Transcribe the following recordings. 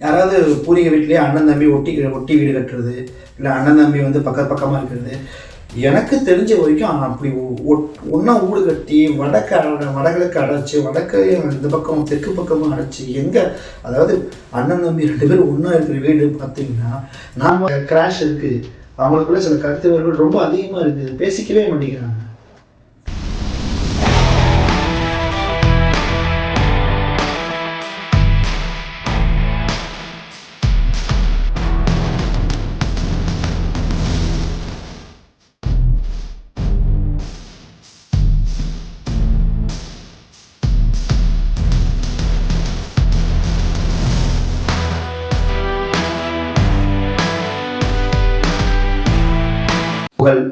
யாராவது பூர்வீக வீட்லேயே அண்ணன் தம்பி ஒட்டி ஒட்டி வீடு கட்டுறது இல்லை அண்ணன் தம்பி வந்து பக்க பக்கமாக இருக்கிறது எனக்கு தெரிஞ்ச வரைக்கும் அப்படி ஒன்றா ஊடு கட்டி வடக்கு அட வடகிழக்கு அடைச்சி வடக்கு இந்த பக்கம் தெற்கு பக்கமும் அடைச்சி எங்கே அதாவது அண்ணன் தம்பி ரெண்டு பேரும் ஒன்றா இருக்கிற வீடு பார்த்தீங்கன்னா நாம் கிராஷ் இருக்குது அவங்களுக்குள்ள சில கருத்து ரொம்ப அதிகமாக இருக்குது. பேசிக்கவே மாட்டேங்கிறாங்க.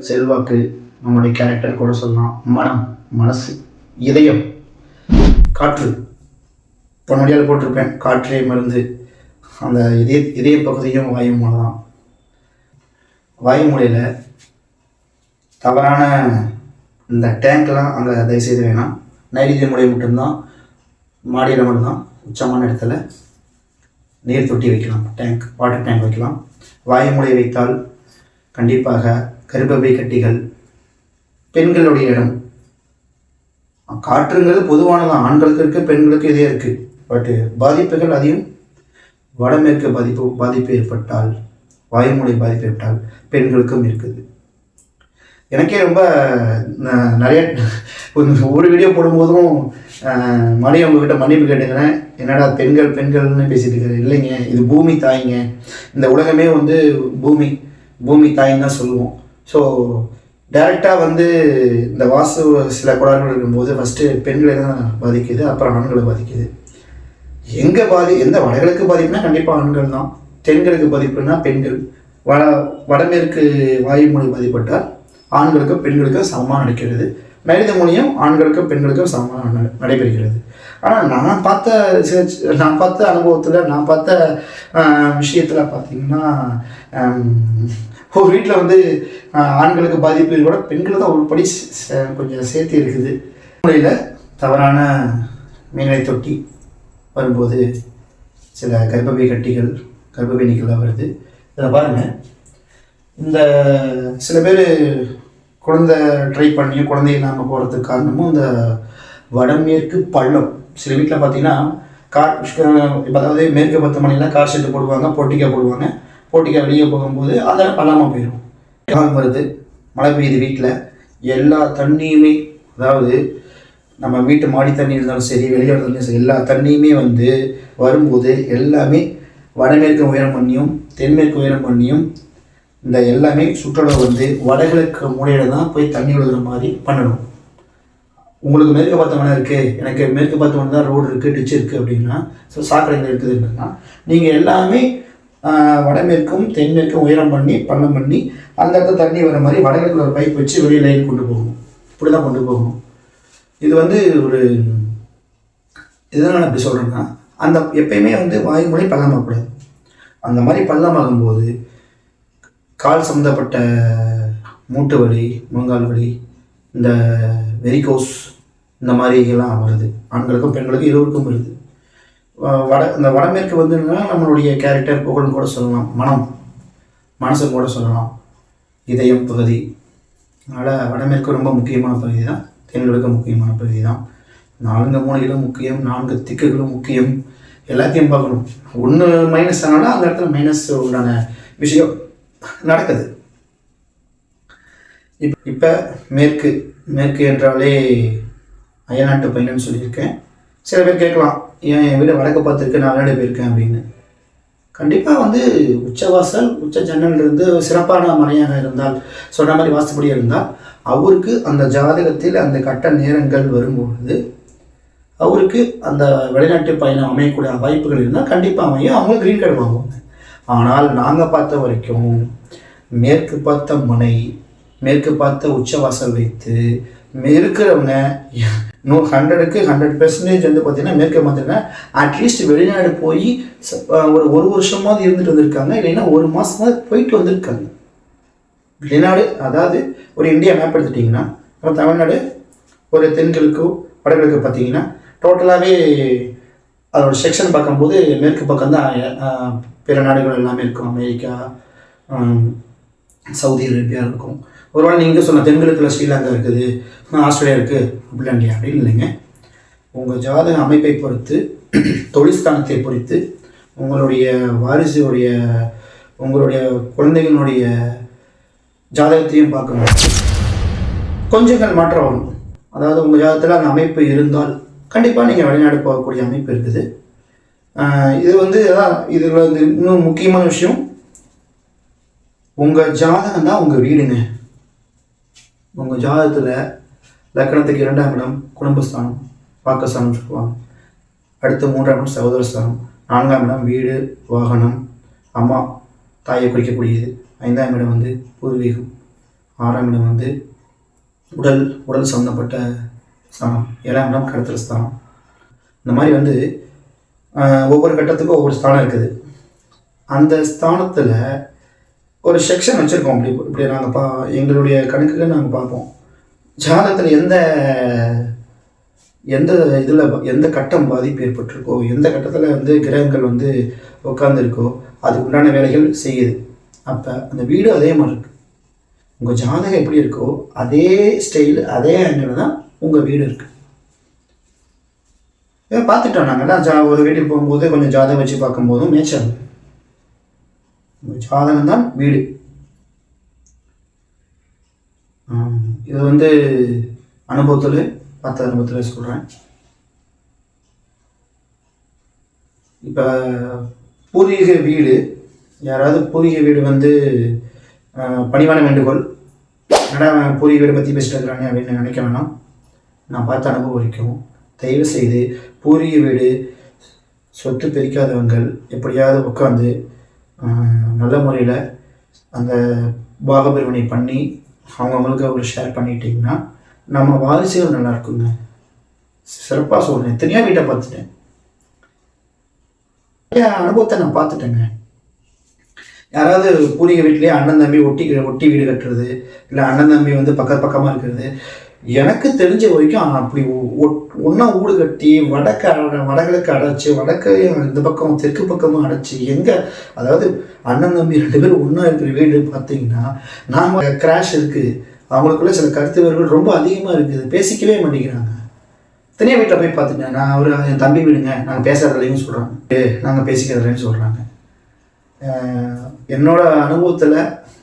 செல்வாக்கு நம்மளுடைய கேரக்டர் கூட சொல்லலாம். மனம் மனசு இதயம். காற்று. பொன்னடியால் போட்டிருப்பேன். காற்றே மருந்து. அந்த இதய இதய பகுதியும் வாயு மூலம் தான் வாயு மூலையில் தவறான இந்த டேங்க்லாம் அங்கே தயவுசெய்து வேணாம். நைரீதிய மூலையை மட்டும்தான் மாடியில் மட்டும்தான் உச்சமான இடத்துல நீர் தொட்டி வைக்கலாம். டேங்க் வாட்டர் டேங்க் வைக்கலாம். வாயு மூலை வைத்தால் கண்டிப்பாக கருப்பப்பை கட்டிகள் பெண்களுடைய இடம். காற்றுங்கிறது பொதுவானதான் ஆண்களுக்கு இருக்குது பெண்களுக்கு இதே இருக்குது பட்டு பாதிப்புகள் அதிகம். வடமேற்கு பாதிப்பு பாதிப்பு ஏற்பட்டால் வாயுமொழி பாதிப்பு ஏற்பட்டால் பெண்களுக்கும் இருக்குது. எனக்கே ரொம்ப ந- நிறைய ஒரு- வீடியோ போடும்போதும் மணி உங்ககிட்ட மன்னிப்பு கேட்டுக்கிறேன். என்னடா பெண்கள் பெண்கள்னு பேசிட்டு இருக்கிறேன் இல்லைங்க இது பூமி தாய்ங்க. இந்த உலகமே வந்து பூமி பூமி தாயின்னு தான் சொல்லுவோம். ஸோ டைரெக்டாக வந்து இந்த வாசு சில கோளாறுகள் இருக்கும்போது ஃபஸ்ட்டு பெண்களை தான் பாதிக்குது? அப்புறம் ஆண்களை பாதிக்குது. எங்கே பாதி எந்த வடகிழக்கு பாதிப்புனா கண்டிப்பாக ஆண்கள் தான். தென்கிழக்கு பாதிப்புனா பெண்கள். வட வடமேற்கு வாயுமொழி பாதிப்பட்டால் ஆண்களுக்கும் பெண்களுக்கும் சமமாக நடக்கிறது. மனித மொழியும் ஆண்களுக்கும் பெண்களுக்கும் சமமாக நடைபெறுகிறது. ஆனால் நான் பார்த்த சில நான் பார்த்த அனுபவத்தில் நான் பார்த்த விஷயத்தில் பார்த்தீங்கன்னா ஒரு வீட்டில் வந்து ஆண்களுக்கு பாதிப்பு கூட பெண்களுக்கு தான் ஒரு படி கொஞ்சம் சேர்த்து இருக்குது. முறையில் தவறான மேல்நிலை தொட்டி வரும்போது சில கர்ப்பப்பை கட்டிகள் கர்ப்பப்பை நீக்கலாக வருது. இதில் பாருங்கள் இந்த சில பேர் குழந்தை ட்ரை பண்ணியும் குழந்தை இல்லாமல் போகிறதுக்கு காரணமும் இந்த வடமேற்கு பள்ளம். சில வீட்டில் பார்த்தீங்கன்னா கார் இப்போ அதாவது மேற்கு பத்து மணிலாம் கார் ஷெட்டு போடுவாங்க போட்டிக்கா போடுவாங்க. போட்டிக்கா வெளியே போகும்போது அதெல்லாம் பல்லாமல் போயிடும் காலம் வருது மழை பெய்யுது வீட்டில் எல்லா தண்ணியுமே அதாவது நம்ம வீட்டு மாடி தண்ணி இருந்தாலும் சரி வெளியோட தண்ணி சரி எல்லா தண்ணியுமே வந்து வரும்போது எல்லாமே வடமேற்கு உயரம் பண்ணியும் தென்மேற்கு உயரம் பண்ணியும் இந்த எல்லாமே சுற்றுலா வந்து வடகிழக்கு மூலையில தான் போய் தண்ணி விழுகிற மாதிரி பண்ணணும். உங்களுக்கு மேற்கு பார்த்த மணம் இருக்குது எனக்கு மேற்கு பார்த்த மணம் தான் ரோடு இருக்குது டிச்சு இருக்குது அப்படின்னா ஸோ சாக்கடைகள் இருக்குதுன்னா நீங்கள் எல்லாமே வடமேற்கும் தென்மேற்கும் உயரம் பண்ணி பள்ளம் பண்ணி அந்த இடத்துல தண்ணி வர மாதிரி வடகிழக்கில் ஒரு பைப் வச்சு வெளியே லைன் கொண்டு போகும். இப்படி தான் கொண்டு போகும். இது வந்து ஒரு இதனால் எப்படி சொல்கிறேன்னா அந்த எப்பயுமே வந்து வாய்மொழி பள்ளமாகக்கூடாது அந்த மாதிரி பள்ளமாகும்போது கால் சம்மந்தப்பட்ட மூட்டு வலி முழங்கால் வலி இந்த வெரிகோஸ் இந்த மாதிரி எல்லாம் வருது. ஆண்களுக்கும் பெண்களுக்கும் இருவருக்கும் வருது. வட இந்த வடமேற்கு வந்ததுன்னா நம்மளுடைய கேரக்டர் புகழும் கூட சொல்லலாம். மனம் மனசும் கூட சொல்லலாம். இதயம் பகுதி. அதனால் வடமேற்கு ரொம்ப முக்கியமான பகுதி தான் தென்கிழக்கு முக்கியமான பகுதி தான் நான்கு மூலைகளும் முக்கியம் நான்கு திக்குகளும் முக்கியம். எல்லாத்தையும் பார்க்கணும். ஒன்று மைனஸ் ஆனாலும் அந்த இடத்துல மைனஸ் உண்டான விஷயம் நடக்குது. இப் இப்போ மேற்கு மேற்கு என்றாலே அயல்நாட்டு பயணம்னு சொல்லியிருக்கேன். சில பேர் கேட்கலாம் ஏன் என் வீடு வடக்கு பார்த்துருக்கு? நான் விளையாடி போயிருக்கேன் அப்படின்னு. கண்டிப்பாக வந்து உச்சவாசல் உச்ச ஜன்னல் இருந்து சிறப்பான மனையாக இருந்தால் சொன்ன மாதிரி வாஸ்துபடி இருந்தால் அவருக்கு அந்த ஜாதகத்தில் அந்த கட்ட நேரங்கள் வரும்பொழுது அவருக்கு அந்த வெளிநாட்டு பயணம் அமையக்கூடிய வாய்ப்புகள் இருந்தால் கண்டிப்பாக அமையும். அவங்க க்ரீன் கார்டு வாங்குவாங்க. ஆனால் நாங்கள் பார்த்த வரைக்கும் மேற்கு பார்த்த முனை மேற்கு பார்த்த உச்சவாசல் வைத்து இருக்கிறவங்க நூ ஹண்ட்ரடுக்கு ஹண்ட்ரட் பெர்சன்டேஜ் வந்து பார்த்தீங்கன்னா மேற்கு பார்த்துருங்க அட்லீஸ்ட் வெளிநாடு போய் ஒரு ஒரு வருஷமாவது இருந்துட்டு வந்திருக்காங்க. இல்லைன்னா ஒரு மாதமாவது போயிட்டு வந்திருக்காங்க. வெளிநாடு அதாவது ஒரு இந்தியா மேப் எடுத்துட்டிங்கன்னா நம்ம தமிழ்நாடு ஒரு தென்கிழக்கு வடகிழக்கு பார்த்தீங்கன்னா டோட்டலாகவே அதோட செக்ஷன் பார்க்கும்போது மேற்கு பக்கம் தான் பிற நாடுகள் எல்லாமே இருக்கும். அமெரிக்கா சவுதி அரேபியா இருக்கும். ஒருவேளை நீங்கள் சொன்ன தென்கிழக்கில் ஸ்ரீலங்கா இருக்குது ஆஸ்திரேலியா இருக்குது அப்படிலாம் இல்லையா அப்படின்னு இல்லைங்க. உங்கள் ஜாதக அமைப்பை பொறுத்து தொழிற்ஸ்தானத்தை பொறுத்து உங்களுடைய வாரிசுடைய உங்களுடைய குழந்தைகளுடைய ஜாதகத்தையும் பார்க்கணும். கொஞ்சங்கள் மாற்றம் வரும் அதாவது உங்கள் ஜாதகத்தில் அந்த அமைப்பு இருந்தால் கண்டிப்பாக நீங்கள் வெளிநாடு போகக்கூடிய அமைப்பு இருக்குது. இது வந்து அதான் இதில் வந்து இன்னும் முக்கியமான விஷயம். உங்கள் ஜாதகம் தான் உங்கள் வீடுங்க. உங்கள் ஜாதகத்தில் லக்கணத்துக்கு இரண்டாம் இடம் குடும்பஸ்தானம் பாக்கஸ்தானம் சொல்லுவாங்க. அடுத்து மூன்றாம் இடம் சகோதரஸ்தானம் நான்காம் இடம் வீடு வாகனம் அம்மா தாயை குறிக்கக்கூடியது. ஐந்தாம் இடம் வந்து பூர்வீகம் ஆறாம் இடம் வந்து உடல் உடல் சம்மந்தப்பட்ட ஸ்தானம் ஏழாம் இடம் கடத்தல் ஸ்தானம். இந்த மாதிரி வந்து ஒவ்வொரு கட்டத்துக்கும் ஒவ்வொரு ஸ்தானம் இருக்குது. அந்த ஸ்தானத்தில் ஒரு செக்ஷன் வச்சுருக்கோம். அப்படி இப்படி நாங்கள் பா எங்களுடைய கணக்குக்கு நாங்கள் பார்ப்போம். ஜாதகத்தில் எந்த எந்த இதில் எந்த கட்டம் பாதிப்பு ஏற்பட்டிருக்கோ எந்த கட்டத்தில் வந்து கிரகங்கள் வந்து உட்காந்துருக்கோ அதுக்கு உண்டான வேலைகள் செய்யுது. அப்போ அந்த வீடு அதே மாதிரி இருக்குது உங்கள் ஜாதகம் எப்படி இருக்கோ அதே ஸ்டைல் அதே ஆங்கிள் தான் உங்கள் வீடு இருக்குது பார்த்துட்டோம் நாங்கள் ஜா ஒரு வீட்டுக்கு போகும்போது கொஞ்சம் ஜாதகம் வச்சு பார்க்கும்போதும் மேய்ச்சல் உங்கள் தான் வீடு இது வந்து அனுபவத்தில் பார்த்த அனுபவத்தில் சொல்கிறேன் இப்போ பூர்வீக வீடு யாராவது பூர்வீக வீடு வந்து பணிவான வேண்டுகோள் என்னடா பூர்வீக வீடு பற்றி பேசிட்டு இருக்கிறானே அப்படின்னு நினைக்க வேணாம். நான் பார்த்த அனுபவம் வரைக்கும் தயவு செய்து பூர்வீக வீடு சொத்து பிரிக்காதவங்கள் எப்படியாவது உட்காந்து நல்ல முறையில் அந்த பாகபிரிவினை பண்ணி அவங்கவுங்களுக்கு ஒரு ஷேர் பண்ணிட்டீங்கன்னா நம்ம வாரிசுகள் நல்லா இருக்குங்க. சிறப்பாக சொல்கிறேன் எத்தனையோ வீட்டை பார்த்துட்டேன். நிறைய அனுபவத்தை நான் பார்த்துட்டேங்க. யாராவது பூர்வீக வீட்லேயே அண்ணன் தம்பி ஒட்டி ஒட்டி வீடு கட்டுறது இல்லை அண்ணன் தம்பி வந்து பக்க பக்கமாக இருக்கிறது எனக்கு தெரிஞ்ச வரைக்கும் அப்படி ஒன்றா வீடு கட்டி வடக்கு அட- வடகிழக்கு அடைச்சி வடக்கு இந்த பக்கம் தெற்கு பக்கமும் அடைச்சி எங்கே அதாவது அண்ணன் தம்பி ரெண்டு பேரும் ஒன்றா இருக்கிற வீடு பார்த்தீங்கன்னா நாம் கிராஷ் இருக்குது அவங்களுக்குள்ள சில கருத்து வேறுகள் ரொம்ப அதிகமாக இருக்குது. பேசிக்கவே மாட்டேங்கிறாங்க. தனியாக வீட்டில் போய் பார்த்துட்டேன். நான் அவர் என் தம்பி விடுங்க நாங்கள் பேசுறதில்லைன்னு சொல்கிறாங்க நாங்கள் பேசிக்கிறதில்லைன்னு சொல்கிறாங்க என்னோட அனுபவத்தில்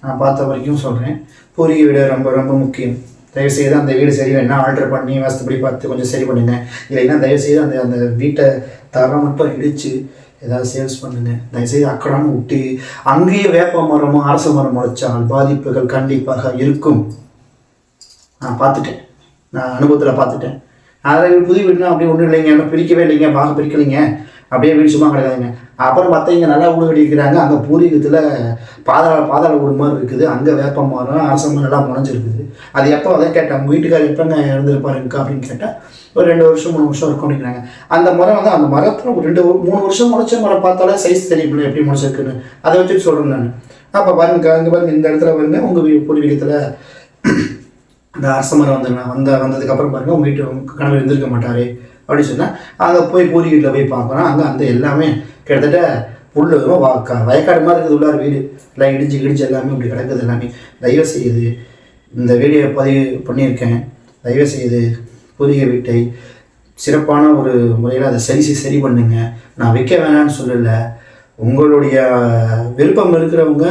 நான் பார்த்த வரைக்கும் சொல்கிறேன் பூர்வீக வீடு ரொம்ப ரொம்ப முக்கியம். தயவுசெய்து அந்த வீடு சரி வேணா ஆல்டர் பண்ணி வசதிப்படி பார்த்து கொஞ்சம் சரி பண்ணுங்க. இல்லைன்னா தயவுசெய்து அந்த அந்த வீட்டை தரம் மட்டும் இடித்து ஏதாவது சேல்ஸ் பண்ணுங்க. தயவுசெய்து அக்கடான்னு விட்டு அங்கேயே வேப்ப மரமும் அரச மரம் முளைச்சால் பாதிப்புகள் கண்டிப்பாக இருக்கும். நான் பார்த்துட்டேன். நான் அனுபவத்தில் பார்த்துட்டேன். அதில் புது வீடுனா அப்படியே ஒன்றும் இல்லைங்க இன்னும் பிரிக்கவே இல்லைங்க பாக பிரிக்கலைங்க. அப்படியே வீடு சும்மா கிடையாதுங்க அப்புறம் பார்த்தா இங்கே நல்லா வீடு கட்டியிருக்கிறாங்க அங்கே பூர்வீகத்தில் பாதாள பாதாள வீடு மாதிரி இருக்குது. அங்கே வேப்ப மரம் அரசாங்கம் நல்லா எல்லாம் முளைஞ்சிருக்குது. அது எப்போ அதை கேட்டேன் உங்கள் வீட்டுக்காரர் எப்போங்க இறந்துருப்பாருங்கக்கா அப்படின்னு கேட்டால் ஒரு ரெண்டு வருஷம் மூணு வருஷம் இருக்கும் அந்த மரம் வந்து அந்த மரத்தில் ஒரு ரெண்டு மூணு வருஷம் முளைச்ச மரம் பார்த்தாலே சைஸ் தெரியுமில்ல எப்படி முளைச்சிருக்குன்னு. அதை வச்சுட்டு சொல்கிறேன் நான். அப்போ பாருங்க இங்கே பாருங்க இந்த இடத்துல பாருங்க உங்கள் பூர்வீகத்தில் அந்த அரசமரம் வந்து வந்த வந்ததுக்கப்புறம் பாருங்க உங்கள் வீட்டு கணவர் இருந்திருக்க மாட்டாரு அப்படின்னு சொன்னால் அங்கே போய் பூரி வீட்டில் போய் பார்க்குறோம் அங்கே அந்த எல்லாமே கிட்டத்தட்ட உள்ள வா க- வயக்காடு மாதிரி இருக்குது உள்ளார் வீடு. எல்லாம் இடிஞ்சு கிடிஞ்சு எல்லாமே இப்படி கிடக்குது எல்லாமே. தயவு செய்யுது இந்த வீடியோ பதிவு பண்ணியிருக்கேன். தயவு செய்து புதிய வீட்டை சிறப்பான ஒரு முறையில் அதை சரி செய்- சரி பண்ணுங்க. நான் வைக்க வேணாம்னு சொல்லலை. உங்களுடைய விருப்பம் இருக்கிறவங்க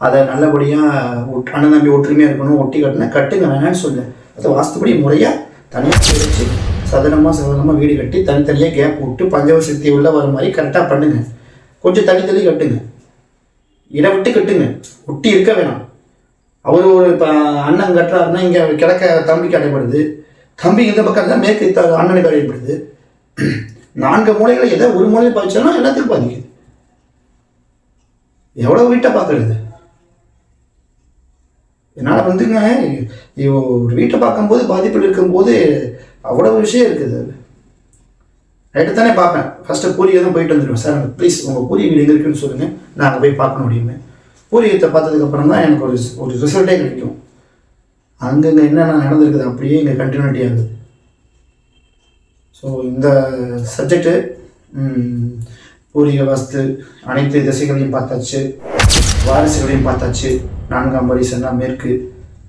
அதை நல்லபடியாக அண்ணன் தம்பி ஒற்றுமையாக இருக்கணும் ஒட்டி கட்டினா கட்டுங்க வேணான்னு சொல்லுங்கள் அதை வாஸ்துபடி முறையாக தனியாக வச்சு சதனமாக சதனமாக வீடு கட்டி தனித்தனியாக கேப் விட்டு பஞ்சவசக்தி உள்ள வர மாதிரி கரெக்டாக பண்ணுங்க. கொஞ்சம் தனித்தனி கட்டுங்க. இடம் விட்டு கட்டுங்க. ஒட்டி இருக்க வேணாம். அவர் ஒரு இப்போ அண்ணன் கட்டுறாருன்னா இங்கே கிழக்க தம்பிக்கு அடைபடுது தம்பி இந்த பக்கம் தான் மேற்கு த- அண்ணனுக்கு அடைபடுது நான்கு மூலைகளை எதை ஒரு மூலையை பாதிச்சாலும் எல்லாத்துக்கும் பாதிக்குது. எவ்வளோ வீட்டை பார்க்கறது? என்னால் வந்துங்க இ- ஒரு வீட்டை பார்க்கும்போது பாதிப்பில் இருக்கும்போது அவ்வளோ விஷயம் இருக்குது. அது ரைட்டு தானே பார்ப்பேன். ஃபஸ்ட்டு பூரியை தான் போயிட்டு வந்துடுவேன். சார் ப்ளீஸ் உங்கள் பூரி எங்கே இருக்குன்னு சொல்லுங்கள் நான் அங்கே போய் பார்க்கணும் அப்படின்னு. பூரியத்தை பார்த்ததுக்கப்புறம் தான் எனக்கு ஒரு ஒரு ரிசல்ட்டே கிடைக்கும். அங்கங்கே என்னென்ன நடந்திருக்குது அப்படியே இங்கே கண்டினியூட்டி ஆகுது. ஸோ இந்த சப்ஜெக்ட்டு பூரிய வஸ்து அனைத்து திசைகளையும் பார்த்தாச்சு. வாரிசுகளையும் பார்த்தாச்சு. நான்காம் பரிசுனா மேற்கு.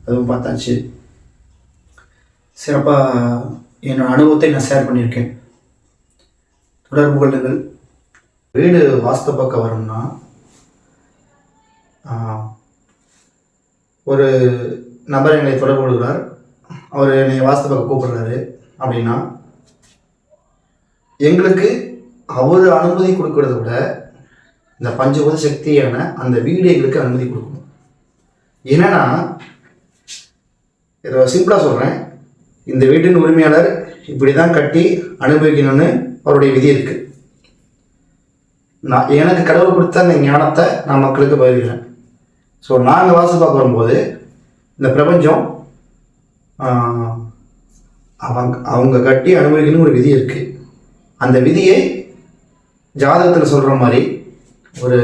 அதுவும் பார்த்தாச்சு. சிறப்பாக என்னோடய அனுபவத்தை நான் ஷேர் பண்ணியிருக்கேன். தொடர்பு கொள்ளுங்கள். வீடு வாஸ்து பார்க்க வரும்னா ஒரு நபர் எங்களை தொடர்பு கொள்கிறார். அவர் என்னை வாஸ்து பார்க்க கூப்பிடுறாரு அப்படின்னா எங்களுக்கு அவர் அனுமதி கொடுக்கறத விட இந்த பஞ்சபூத சக்தியான அந்த வீடு எங்களுக்கு அனுமதி கொடுக்கும். என்னன்னா இதை சிம்பிளாக சொல்கிறேன் இந்த வீட்டின் உரிமையாளர் இப்படி தான் கட்டி அனுபவிக்கணும்னு அவருடைய விதி இருக்குது நான் எனக்கு கடவுள் கொடுத்த அந்த ஞானத்தை நான் மக்களுக்கு பகிர்கிறேன். ஸோ நாங்கள் வாசல் பார்க்க வரும்போது இந்த பிரபஞ்சம் அவங்க அவங்க கட்டி அனுபவிக்கணும் ஒரு விதி இருக்குது அந்த விதியை ஜாதகத்தில் சொல்கிற மாதிரி ஒரு